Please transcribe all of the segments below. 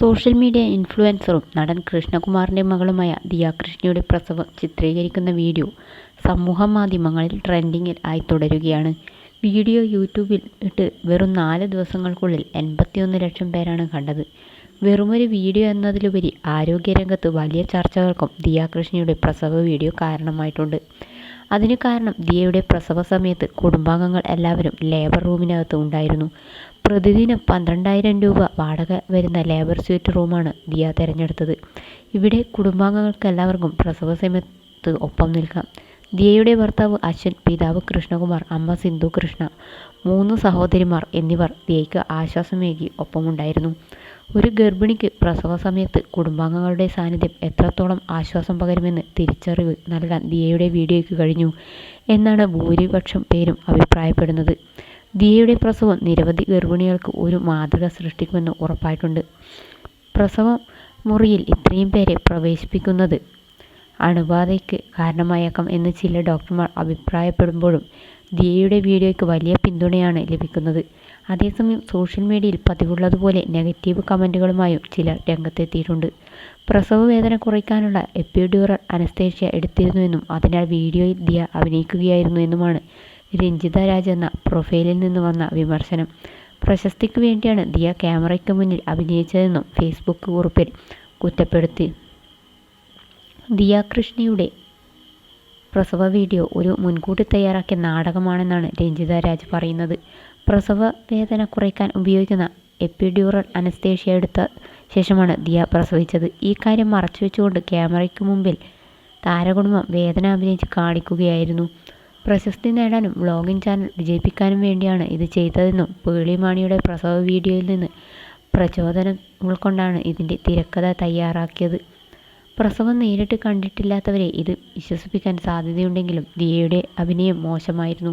Social media ഇൻഫ്ലുവൻസറും നടൻ കൃഷ്ണകുമാറിന്റെ മകളുമായ ദിയ കൃഷ്ണയുടെ പ്രസവം ചിത്രീകരിക്കുന്ന വീഡിയോ സമൂഹ മാധ്യമങ്ങളിൽ ട്രെൻഡിങ്ങിൽ ആയി തുടരുകയാണ്. വീഡിയോ യൂട്യൂബിൽ ഇട്ട് വെറും നാല് ദിവസങ്ങൾക്കുള്ളിൽ എൺപത്തിയൊന്ന് ലക്ഷം പേരാണ് കണ്ടത്. വെറുമൊരു വീഡിയോ എന്നതിലുപരി ആരോഗ്യരംഗത്ത് വലിയ ചർച്ചകൾക്കും ദിയ കൃഷ്ണയുടെ പ്രസവ വീഡിയോ കാരണമായിട്ടുണ്ട്. അതിന് കാരണം ദിയയുടെ പ്രസവ സമയത്ത് കുടുംബാംഗങ്ങൾ എല്ലാവരും ലേബർ റൂമിനകത്ത് ഉണ്ടായിരുന്നു. പ്രതിദിനം പന്ത്രണ്ടായിരം രൂപ വാടക വരുന്ന ലേബർ സ്വീറ്റ് റൂമാണ് ദിയ തിരഞ്ഞെടുത്തത് ഇവിടെ കുടുംബാംഗങ്ങൾക്കെല്ലാവർക്കും പ്രസവ സമയത്ത് ഒപ്പം നിൽക്കാം. ദിയയുടെ ഭർത്താവ് അശ്വൻ, പിതാവ് കൃഷ്ണകുമാർ, അമ്മ സിന്ധു കൃഷ്ണ, മൂന്ന് സഹോദരിമാർ എന്നിവർ ദിയയ്ക്ക് ആശ്വാസമേകി ഒപ്പമുണ്ടായിരുന്നു. ഒരു ഗർഭിണിക്ക് പ്രസവ സമയത്ത് കുടുംബാംഗങ്ങളുടെ സാന്നിധ്യം എത്രത്തോളം ആശ്വാസം പകരുമെന്ന് തിരിച്ചറിവ് നൽകാൻ ദിയയുടെ വീഡിയോയ്ക്ക് കഴിഞ്ഞു എന്നാണ് ഭൂരിപക്ഷം പേരും അഭിപ്രായപ്പെടുന്നത്. ദിയയുടെ പ്രസവം നിരവധി ഗർഭിണികൾക്ക് ഒരു മാതൃക സൃഷ്ടിക്കുമെന്ന് ഉറപ്പായിട്ടുണ്ട്. പ്രസവം മുറിയിൽ ഇത്രയും പേരെ പ്രവേശിപ്പിക്കുന്നത് അണുബാധയ്ക്ക് കാരണമായേക്കാം എന്ന് ചില ഡോക്ടർമാർ അഭിപ്രായപ്പെടുമ്പോഴും ദിയയുടെ വീഡിയോയ്ക്ക് വലിയ പിന്തുണയാണ് ലഭിക്കുന്നത്. അതേസമയം സോഷ്യൽ മീഡിയയിൽ പതിവുള്ളതുപോലെ നെഗറ്റീവ് കമന്റുകളുമായും ചിലർ രംഗത്തെത്തിയിട്ടുണ്ട്. പ്രസവ വേദന കുറയ്ക്കാനുള്ള എപ്പിഡ്യൂറൽ അനസ്തേഷ്യ എടുത്തിരുന്നുവെന്നും അതിനാൽ വീഡിയോയിൽ ദിയ അഭിനയിക്കുകയായിരുന്നു എന്നുമാണ് രഞ്ജിത രാജ് എന്ന പ്രൊഫൈലിൽ നിന്ന് വന്ന വിമർശനം. പ്രശസ്തിക്ക് വേണ്ടിയാണ് ദിയ ക്യാമറയ്ക്ക് മുന്നിൽ അഭിനയിച്ചതെന്നും ഫേസ്ബുക്ക് കുറിപ്പിൽ കുറ്റപ്പെടുത്തി. ദിയ കൃഷ്ണയുടെ പ്രസവ വീഡിയോ ഒരു മുൻകൂട്ടി തയ്യാറാക്കിയ നാടകമാണെന്നാണ് രഞ്ജിത രാജ് പറയുന്നത്. പ്രസവ വേദന കുറയ്ക്കാൻ ഉപയോഗിക്കുന്ന എപ്പിഡ്യൂറൽ അനസ്തേഷ്യ എടുത്ത ശേഷമാണ് ദിയ പ്രസവിച്ചത്. ഈ കാര്യം മറച്ചുവെച്ചുകൊണ്ട് ക്യാമറയ്ക്ക് മുമ്പിൽ താരകുടുംബം വേദന അഭിനയിച്ച് കാണിക്കുകയായിരുന്നു. പ്രശസ്തി നേടാനും വ്ലോഗിംഗ് ചാനൽ വിജയിപ്പിക്കാനും വേണ്ടിയാണ് ഇത് ചെയ്തതെന്നും പേളി മാണിയുടെ പ്രസവ വീഡിയോയിൽ നിന്ന് പ്രചോദനം ഉൾക്കൊണ്ടാണ് ഇതിന്റെ തിരക്കഥ തയ്യാറാക്കിയത്. പ്രസവം നേരിട്ട് കണ്ടിട്ടില്ലാത്തവരെ ഇത് വിശ്വസിപ്പിക്കാൻ സാധ്യതയുണ്ടെങ്കിലും ദിയയുടെ അഭിനയം മോശമായിരുന്നു.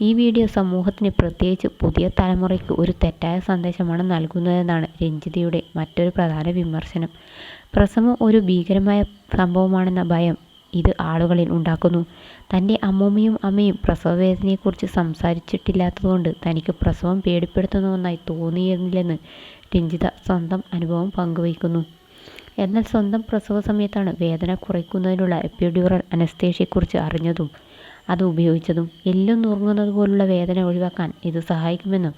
ഈ വീഡിയോ സമൂഹത്തിന് പ്രത്യേകിച്ച് പുതിയ തലമുറയ്ക്ക് ഒരു തെറ്റായ സന്ദേശമാണ് നൽകുന്നതെന്നാണ് രഞ്ജിതയുടെ മറ്റൊരു പ്രധാന വിമർശനം. പ്രസവം ഒരു ഭീകരമായ സംഭവമാണെന്ന ഭയം ഇത് ആളുകളിൽ ഉണ്ടാക്കുന്നു. തന്റെ അമ്മൂമ്മയും അമ്മയും പ്രസവവേദനയെക്കുറിച്ച് സംസാരിച്ചിട്ടില്ലാത്തതുകൊണ്ട് തനിക്ക് പ്രസവം പേടിപ്പെടുത്തുന്ന ഒന്നായി തോന്നിയിരുന്നില്ലെന്ന് രഞ്ജിത സ്വന്തം അനുഭവം പങ്കുവയ്ക്കുന്നു. എന്നാൽ സ്വന്തം പ്രസവ സമയത്താണ് വേദന കുറയ്ക്കുന്നതിനുള്ള എപ്പിഡ്യൂറൽ അനസ്തേഷ്യയെക്കുറിച്ച് അറിഞ്ഞതും അത് ഉപയോഗിച്ചതും. എല്ലും നുറുങ്ങുന്നത് പോലുള്ള വേദന ഒഴിവാക്കാൻ ഇത് സഹായിക്കുമെന്നും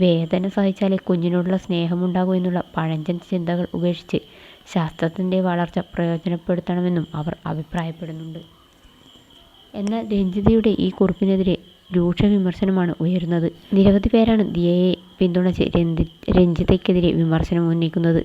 വേദന സഹിച്ചാലേ കുഞ്ഞിനോടുള്ള സ്നേഹമുണ്ടാകൂ എന്നുള്ള പഴഞ്ചൻ ചിന്തകൾ ഉപേക്ഷിച്ച് ശാസ്ത്രത്തിന്റെ വളർച്ച പ്രയോജനപ്പെടുത്തണമെന്നും അവർ അഭിപ്രായപ്പെടുന്നുണ്ട്. എന്നാൽ രഞ്ജിതയുടെ ഈ കുറിപ്പിനെതിരെ രൂക്ഷ വിമർശനമാണ് ഉയരുന്നത്. നിരവധി പേരാണ് ദിയയെ പിന്തുണച്ച് രഞ്ജിതയ്ക്കെതിരെ വിമർശനം ഉന്നയിക്കുന്നത്.